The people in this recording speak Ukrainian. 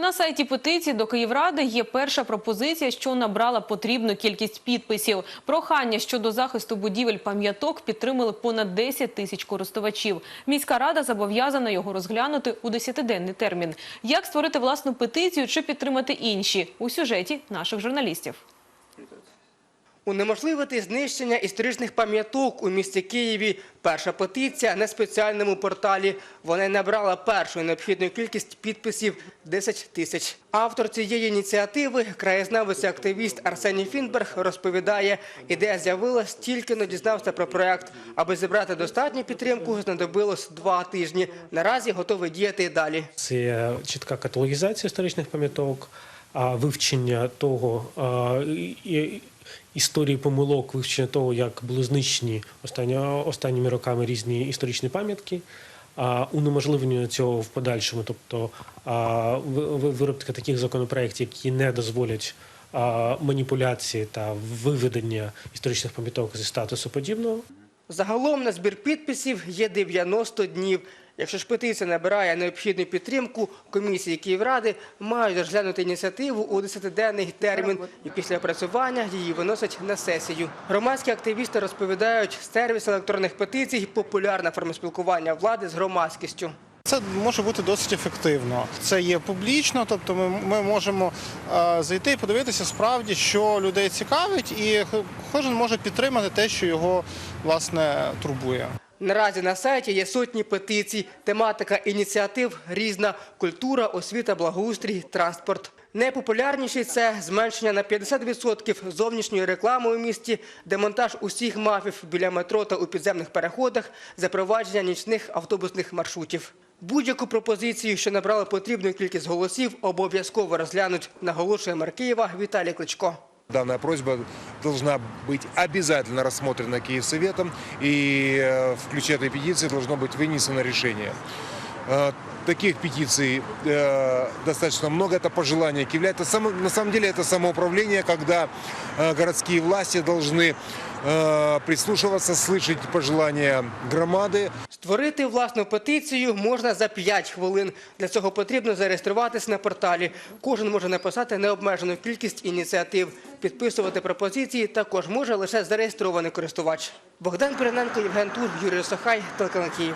На сайті петиції до Київради є перша пропозиція, що набрала потрібну кількість підписів. Прохання щодо захисту будівель пам'яток підтримали понад 10 тисяч користувачів. Міська рада зобов'язана його розглянути у 10-денний термін. Як створити власну петицію чи підтримати інші у сюжеті наших журналістів. Унеможливити знищення історичних пам'яток у місті Києві. Перша петиція на спеціальному порталі. Вона набрала першу необхідну кількість підписів – 10 тисяч. Автор цієї ініціативи, краєзнавець активіст Арсеній Фінберг, розповідає, ідея з'явилась тільки но дізнався про проект. Аби зібрати достатню підтримку, знадобилось два тижні. Наразі готовий діяти і далі. Це чітка каталогізація історичних пам'яток, вивчення того історії помилок, вивчення того, як були знищені останні, останніми роками різні історичні пам'ятки. Унеможливлення цього в подальшому, тобто виробка таких законопроєктів, які не дозволять маніпуляції та виведення історичних пам'яток зі статусу подібного. Загалом на збір підписів є 90 днів. Якщо ж петиція набирає необхідну підтримку, комісії Київради мають розглянути ініціативу у 10-денний термін і після опрацювання її виносять на сесію. Громадські активісти розповідають, сервіс електронних петицій – популярна форма спілкування влади з громадськістю. Це може бути досить ефективно. Це є публічно, тобто ми, ми можемо е, зайти і подивитися справді, що людей цікавить, і кожен може підтримати те, що його власне турбує. Наразі на сайті є сотні петицій. Тематика ініціатив різна – культура, освіта, благоустрій, транспорт. Найпопулярніші – це зменшення на 50% зовнішньої реклами у місті, демонтаж усіх мафів біля метро та у підземних переходах, запровадження нічних автобусних маршрутів. Будь-яку пропозицію, що набрала потрібну кількість голосів, обов'язково розглянуть, наголошує мер Києва Віталій Кличко. Данная просьба должна быть обязательно рассмотрена Киевсоветом, и э, в ключе этой петиции должно быть вынесено решение. Э, Таких петиций э, достаточно много. Это пожелание Киевля. Это само- на самом деле это самоуправление, когда э, городские власти должны э, прислушиваться, слышать пожелания громады, Створити власну петицію можна за 5 хвилин. Для цього потрібно зареєструватись на порталі. Кожен може написати необмежену кількість ініціатив. Підписувати пропозиції також може лише зареєстрований користувач. Богдан Пирененко, Євген Тур, Юрій Сахай, телеканал Київ.